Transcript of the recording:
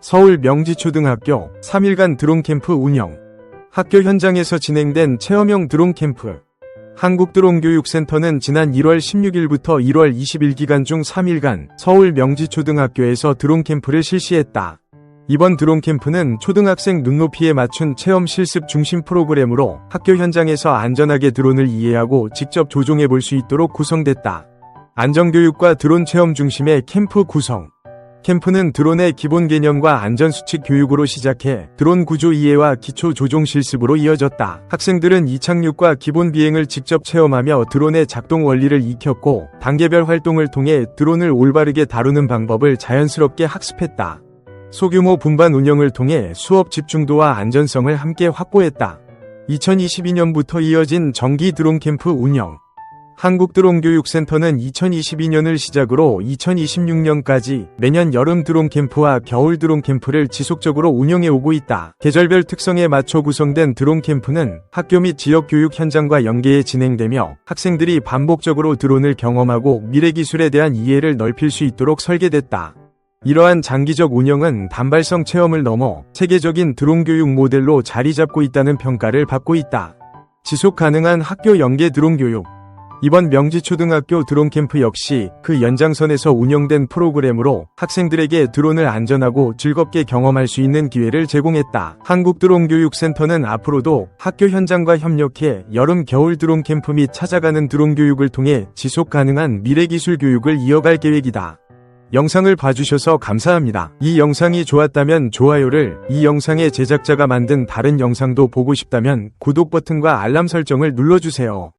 서울 명지초등학교 3일간 드론 캠프 운영. 학교 현장에서 진행된 체험형 드론 캠프. 한국드론교육센터는 지난 1월 16일부터 1월 20일 기간 중 3일간 서울 명지초등학교에서 드론 캠프를 실시했다. 이번 드론 캠프는 초등학생 눈높이에 맞춘 체험 실습 중심 프로그램으로 학교 현장에서 안전하게 드론을 이해하고 직접 조종해 볼 수 있도록 구성됐다. 안전교육과 드론 체험 중심의 캠프 구성. 캠프는 드론의 기본 개념과 안전수칙 교육으로 시작해 드론 구조 이해와 기초 조종 실습으로 이어졌다. 학생들은 이착륙과 기본 비행을 직접 체험하며 드론의 작동 원리를 익혔고 단계별 활동을 통해 드론을 올바르게 다루는 방법을 자연스럽게 학습했다. 소규모 분반 운영을 통해 수업 집중도와 안전성을 함께 확보했다. 2022년부터 이어진 정기 드론 캠프 운영. 한국드론교육센터는 2022년을 시작으로 2026년까지 매년 여름 드론 캠프와 겨울 드론 캠프를 지속적으로 운영해 오고 있다. 계절별 특성에 맞춰 구성된 드론 캠프는 학교 및 지역 교육 현장과 연계해 진행되며 학생들이 반복적으로 드론을 경험하고 미래 기술에 대한 이해를 넓힐 수 있도록 설계됐다. 이러한 장기적 운영은 단발성 체험을 넘어 체계적인 드론 교육 모델로 자리 잡고 있다는 평가를 받고 있다. 지속 가능한 학교 연계 드론 교육. 이번 명지초등학교 드론 캠프 역시 그 연장선에서 운영된 프로그램으로 학생들에게 드론을 안전하고 즐겁게 경험할 수 있는 기회를 제공했다. 한국드론교육센터는 앞으로도 학교 현장과 협력해 여름 겨울 드론 캠프 및 찾아가는 드론 교육을 통해 지속 가능한 미래 기술 교육을 이어갈 계획이다. 영상을 봐주셔서 감사합니다. 이 영상이 좋았다면 좋아요를, 이 영상의 제작자가 만든 다른 영상도 보고 싶다면 구독 버튼과 알람 설정을 눌러주세요.